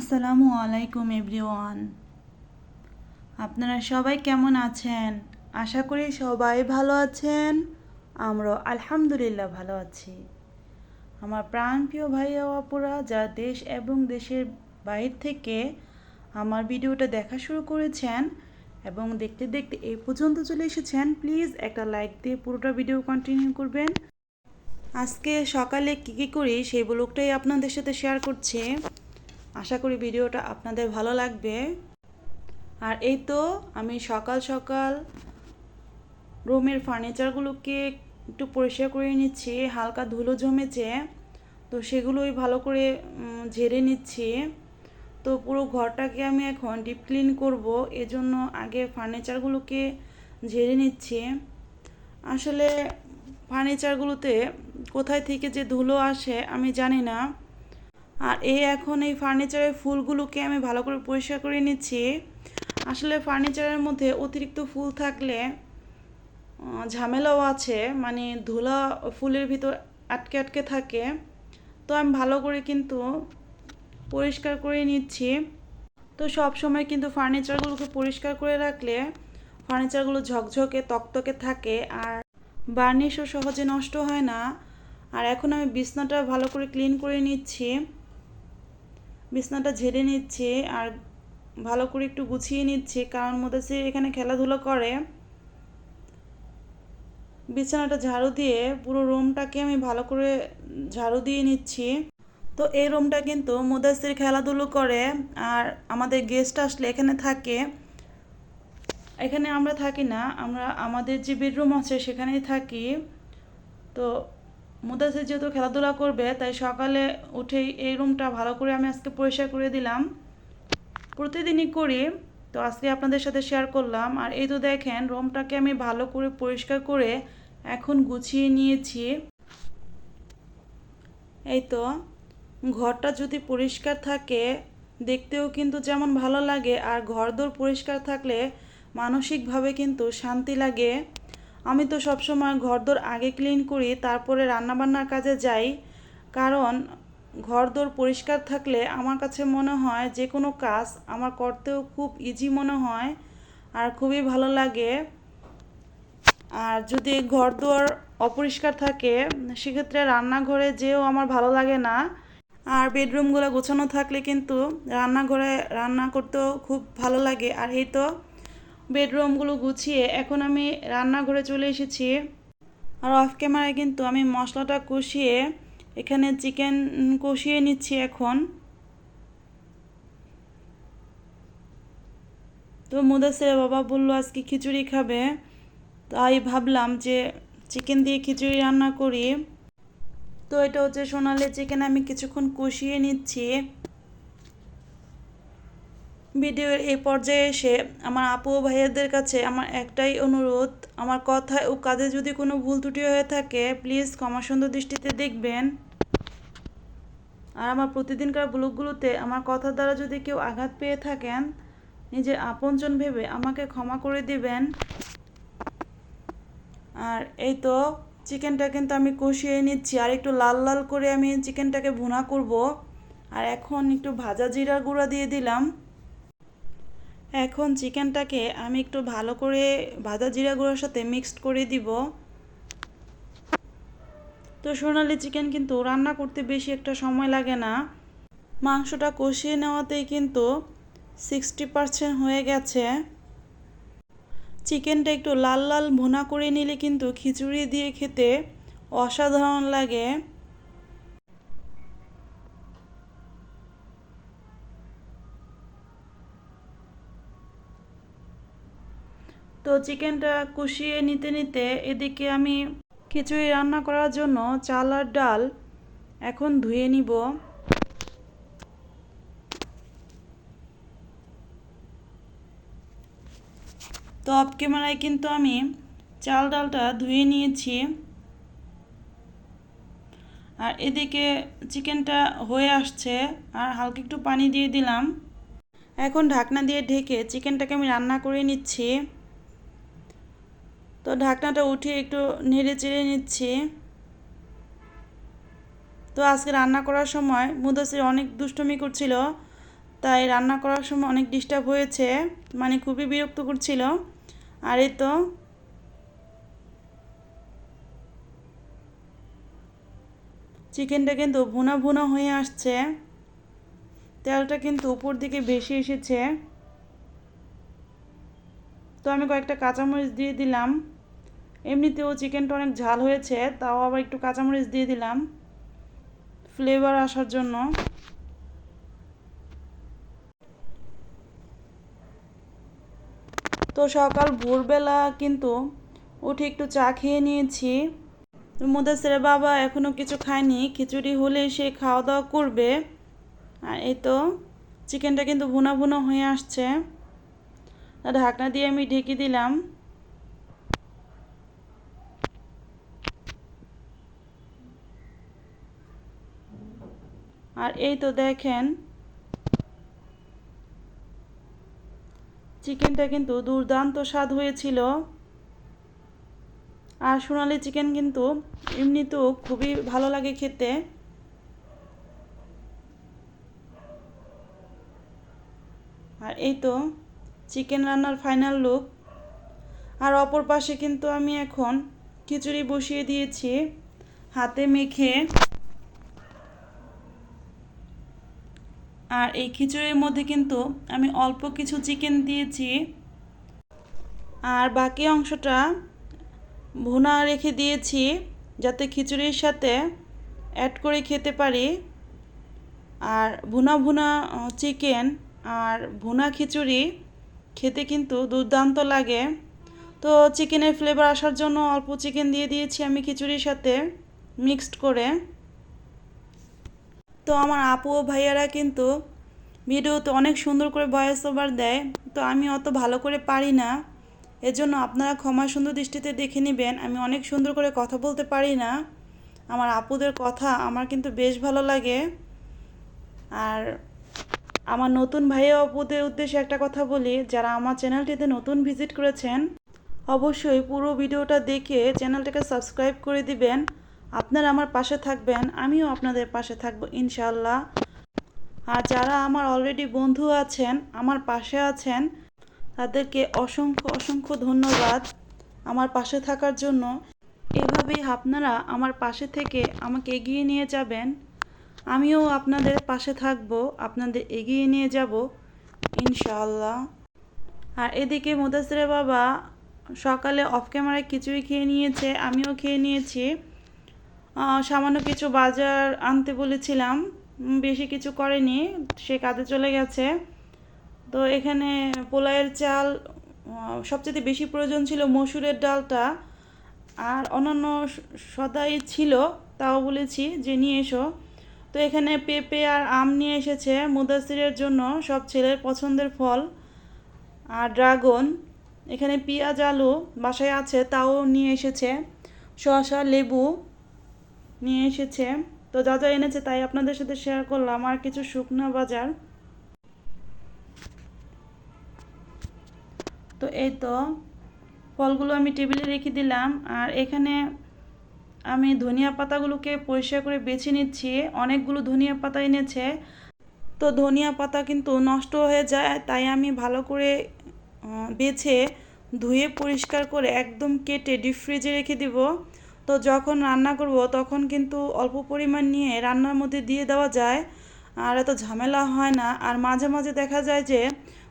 আসসালামু আলাইকুম, এভরিওয়ান। আপনারা সবাই কেমন আছেন? আশা করি সবাই ভালো আছেন। আমরা আলহামদুলিল্লাহ ভালো আছি। আমার প্রাণপ্রিয় ভাই আপুরা যা দেশ এবং দেশের বাইরে থেকে আমার ভিডিওটা দেখা শুরু করেছেন এবং দেখতে দেখতে এই পর্যন্ত চলে এসেছেন, প্লিজ একটা লাইক দিয়ে পুরোটা ভিডিও কন্টিনিউ করবেন। আজকে সকালে কী কী করি, সেই ব্লগটাই আপনাদের সাথে শেয়ার করছি। আশা করি ভিডিওটা আপনাদের ভালো লাগবে। আর এই তো আমি সকাল সকাল রুমের ফার্নিচারগুলোকে একটু পরিষ্কার করে নিচ্ছি, হালকা ধুলো জমেছে, তো সেগুলোই ভালো করে ঝেড়ে নিচ্ছি। তো পুরো ঘরটাকে আমি এখন ডিপ ক্লিন করব, এজন্য আগে ফার্নিচারগুলোকে ঝেড়ে নিচ্ছি। আসলে ফার্নিচারগুলোতে কোথায় থেকে যে ধুলো আসে আমি জানি না। আর এই এখন এই ফার্নিচারের ফুলগুলোকে আমি ভালো করে পরিষ্কার করে নিচ্ছি। আসলে ফার্নিচারের মধ্যে অতিরিক্ত ফুল থাকলে ঝামেলাও আছে। মানে ধুলা ফুলের ভিতর আটকে আটকে থাকে। তো আমি ভালো করে কিন্তু পরিষ্কার করে নিচ্ছি। তো সব সময় কিন্তু ফার্নিচারগুলোকে পরিষ্কার করে রাখলে ফার্নিচারগুলো ঝকঝকে, তকতকে থাকে আর বার্নিশও সহজে নষ্ট হয় না। আর এখন আমি বিছনাটা ভালো করে ক্লিন করে নিচ্ছি। বিছনাটা ঝেড়ে নিচ্ছি আর ভালো করে একটু গুছিয়ে নিচ্ছি। কারণ মধ্যে সে এখানে খেলাধুলো করে। বিছানাটা ঝাড়ু দিয়ে পুরো রুমটাকে আমি ভালো করে ঝাড়ু দিয়ে নিচ্ছি। তো এই রুমটা কিন্তু মুদাসির খেলাধুলো করে আর আমাদের গেস্ট আসলে এখানে থাকে। এখানে আমরা থাকি না, আমরা আমাদের যে বেডরুম আছে সেখানেই থাকি। তো মুদাসির যেহেতু খেলাধুলা করবে, তাই সকালে উঠেই এই রুমটা ভালো করে আমি আজকে পরিষ্কার করে দিলাম। প্রতিদিনই করি, তো আজকে আপনাদের সাথে শেয়ার করলাম। আর এই তো দেখেন রুমটাকে আমি ভালো করে পরিষ্কার করে এখন গুছিয়ে নিয়েছি। এই তো, ঘরটা যদি পরিষ্কার থাকে, দেখতেও কিন্তু যেমন ভালো লাগে, আর ঘরদোর পরিষ্কার থাকলে মানসিকভাবে কিন্তু শান্তি লাগে। আমি তো সবসময় ঘরদোর আগে ক্লিন করি, তারপরে রান্নাবান্নার কাজে যাই। কারণ ঘরদোর পরিষ্কার থাকলে আমার কাছে মনে হয় যে কোনো কাজ আমার করতেও খুব ইজি মনে হয় আর খুবই ভালো লাগে। আর যদি ঘরদোর অপরিষ্কার থাকে, সেক্ষেত্রে রান্নাঘরে যেও আমার ভালো লাগে না। আর বেডরুমগুলো গোছানো থাকলে কিন্তু রান্নাঘরে রান্না করতেও খুব ভালো লাগে। আর এই তো বেডরুমগুলো গুছিয়ে এখন আমি রান্নাঘরে চলে এসেছি। আর অফ ক্যামেরায় কিন্তু আমি মশলাটা কষিয়ে এখানে চিকেন কষিয়ে নিচ্ছি এখন। তো মুদাসের বাবা বলল, আজকে খিচুড়ি খাবে। তাই ভাবলাম যে চিকেন দিয়ে খিচুড়ি রান্না করি। তো এটা হচ্ছে সোনালি চিকেন আমি কিছুক্ষণ কষিয়ে নিচ্ছি। ভিডিওর এই পর্যায়ে এসে আমার আপু ও ভাইয়াদের কাছে আমার একটাই অনুরোধ, আমার কথায় ও কাজে যদি কোনো ভুল ত্রুটি হয়ে থাকে প্লিজ ক্ষমা সুন্দর দৃষ্টিতে দেখবেন। আর আমার প্রতিদিনকার ব্লগগুলোতে আমার কথার দ্বারা যদি কেউ আঘাত পেয়ে থাকেন, নিজের আপনজন ভেবে আমাকে ক্ষমা করে দিবেন। আর এই তো, চিকেনটা কিন্তু আমি কষিয়ে নিচ্ছি। আর একটু লাল লাল করে আমি চিকেনটাকে ভুনা করব। আর এখন একটু ভাজা জিরার গুঁড়া দিয়ে দিলাম। এখন চিকেনটাকে আমি একটু ভালো করে ভাজা জিরা গুঁড়োর সাথে মিক্সড করে দিব। তো সোনালি চিকেন কিন্তু রান্না করতে বেশি একটা সময় লাগে না। মাংসটা কষিয়ে নেওয়াতেই কিন্তু সিক্সটি পারসেন্ট হয়ে গেছে। চিকেনটা একটু লাল লাল ভুনা করে নিলে কিন্তু খিচুড়ি দিয়ে খেতে অসাধারণ লাগে। তো চিকেনটা কষিয়ে নিতে নিতে এদিকে আমি খিচুড়ি রান্না করার জন্য চাল আর ডাল এখন ধুয়ে নিব। তো অফ ক্যামেরায় কিন্তু আমি চাল ডালটা ধুয়ে নিয়েছি। আর এদিকে চিকেনটা হয়ে আসছে আর হালকা একটু পানি দিয়ে দিলাম। এখন ঢাকনা দিয়ে ঢেকে চিকেনটাকে আমি রান্না করে নিচ্ছি। তো ঢাকনাটা উঠিয়ে একটু নেড়ে চেড়ে নিচ্ছি। তো আজকে রান্না করার সময় মুদাসির অনেক দুষ্টুমি করছিল, তাই রান্না করার সময় অনেক ডিস্টার্ব হয়েছে মানে খুবই বিরক্ত করছিল। আর এই তো চিকেনটা কিন্তু ভুনা ভুনা হয়ে আসছে, তেলটা কিন্তু উপর দিকে বেশি এসেছে। তো আমি কয়েকটা কাঁচামরিচ দিয়ে দিলাম। এমনিতেও চিকেনটা অনেক ঝাল হয়েছে, তাও আবার একটু কাঁচামরিচ দিয়ে দিলাম। ফ্লেভার আসার জন্য। তো সকাল ভোরবেলা কিন্তু উঠে একটু চা খেয়ে নিয়েছি। মুদাসের বাবা এখনও কিছু খায়নি, খিচুড়ি হলে সে খাওয়া দাওয়া করবে। আর এই তো, চিকেনটা কিন্তু ভুনা ভুনা হয়ে আসছে। ঢাকনা দিয়ে আমি ঢেকে দিলাম। আর এই তো দেখেন, চিকেনটা কিন্তু দুর্দান্ত স্বাদ হয়েছিল। আর সোনালি চিকেন কিন্তু এমনিতেও খুবই ভালো লাগে খেতে। আর এই তো চিকেন রান্নার ফাইনাল লুক আর অপর পাশে কিন্তু আমি এখন খিচুড়ি বসিয়ে দিয়েছি। হাতে মেখে। আর এই খিচুড়ির মধ্যে কিন্তু আমি অল্প কিছু চিকেন দিয়েছি। আর বাকি অংশটা ভুনা রেখে দিয়েছি যাতে খিচুড়ির সাথে অ্যাড করে খেতে পারি। আর ভুনা ভুনা চিকেন আর ভুনা খিচুড়ি খেতে কিন্তু দুর্দান্ত লাগে। তো চিকেনের ফ্লেভার আসার জন্য অল্প চিকেন দিয়ে দিয়েছি আমি খিচুড়ির সাথে মিক্সড করে। তো আমার আপু ও ভাইয়ারা কিন্তু ভিডিওতে অনেক সুন্দর করে ভয়েস ওভার দেয়। তো আমি অত ভালো করে পারি না। এজন্য আপনারা ক্ষমা সুন্দর দৃষ্টিতে দেখে নেবেন। আমি অনেক সুন্দর করে কথা বলতে পারি না। আমার আপুদের কথা আমার কিন্তু বেশ ভালো লাগে। আর আমার নতুন ভাইয়া আপুদের উদ্দেশ্যে একটা কথা বলি, যারা আমার চ্যানেলটিতে নতুন ভিজিট করেছেন, অবশ্যই পুরো ভিডিওটা দেখে চ্যানেলটাকে সাবস্ক্রাইব করে দিবেন। আপনারা আমার পাশে থাকবেন, আমিও আপনাদের পাশে থাকব ইনশাল্লাহ আর যারা আমার অলরেডি বন্ধু আছেন, আমার পাশে আছেন, তাদেরকে অসংখ্য অসংখ্য ধন্যবাদ আমার পাশে থাকার জন্য। এভাবেই আপনারা আমার পাশে থেকে আমাকে এগিয়ে নিয়ে যাবেন। আমিও আপনাদের পাশে থাকব, আপনাদের এগিয়ে নিয়ে যাব, ইনশাআল্লাহ। আর এদিকে মুদাসিরের বাবা সকালে অফ ক্যামেরায় খিচুড়ি খেয়ে নিয়েছে, আমিও খেয়ে নিয়েছি। সামান্য কিছু বাজার আনতে বলেছিলাম বেশি কিছু করেনি, সে কাজে চলে গেছে। তো এখানে পোলাইয়ের চাল সবচেয়ে বেশি প্রয়োজন ছিল মসুরের ডালটা। আর অন্যান্য সদাই ছিল, তাও বলেছি যে নিয়ে এসো। তো এখানে পেঁপে আর আম নিয়ে এসেছে। মুদাসিরের জন্য সব ছেলের পছন্দের ফল। আর ড্রাগন। এখানে পেঁয়াজ, আলু বাসায় আছে, তাও নিয়ে এসেছে। শসা, লেবু নিয়ে এসেছে। তো যা যা এনেছে তাই আপনাদের সাথে শেয়ার করলাম। আর কিছু শুকনো বাজার। তো এই তো ফলগুলো আমি টেবিলে রেখে দিলাম। আর এখানে আমি ধনিয়া পাতাগুলোকে পরিষ্কার করে বেছে নিচ্ছি। অনেকগুলো ধনিয়া পাতা এনেছে। তো ধনিয়া পাতা কিন্তু নষ্ট হয়ে যায়, তাই আমি ভালো করে বেছে ধুয়ে পরিষ্কার করে একদম কেটে ডিপ ফ্রিজে রেখে দিব। তো যখন রান্না করব, তখন কিন্তু অল্প পরিমাণ নিয়ে রান্নার মধ্যে দিয়ে দেওয়া যায়। আর এত ঝামেলা হয় না। আর মাঝে মাঝে দেখা যায় যে,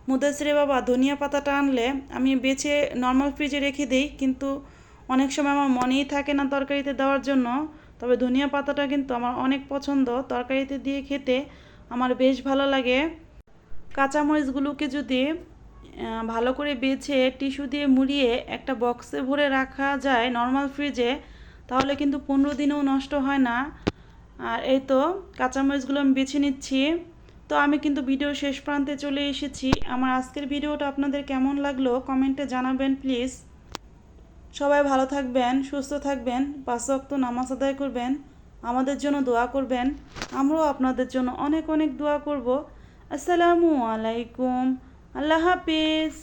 মুদাসিরে বাবা ধনিয়া পাতাটা আনলে আমি বেছে নর্মাল ফ্রিজে রেখে দিই, কিন্তু অনেক সময় আমার মনেই থাকে না তরকারিতে দেওয়ার জন্য, তবে ধনিয়া পাতাটা কিন্তু আমার অনেক পছন্দ। তরকারিতে দিয়ে খেতে আমার বেশ ভালো লাগে। কাঁচামরিচগুলোকে যদি ভালো করে বেছে টিস্যু দিয়ে মুড়িয়ে একটা বক্সে ভরে রাখা যায় নর্মাল ফ্রিজে, তাহলে কিন্তু পনেরো দিনেও নষ্ট হয় না। আর এই তো কাঁচামরিচগুলো আমি বেছে নিচ্ছি। তো আমি কিন্তু ভিডিও শেষ প্রান্তে চলে এসেছি। আমার আজকের ভিডিওটা আপনাদের কেমন লাগল কমেন্টে জানাবেন প্লিজ। সবাই ভালো থাকবেন, সুস্থ থাকবেন, পাঁচ অক্ত নামাজ আদায় করবেন, আমাদের জন্য দোয়া করবেন। আমরাও আপনাদের জন্য অনেক অনেক দোয়া করব। আসসালামু আলাইকুম। আল্লাহ হাফিজ।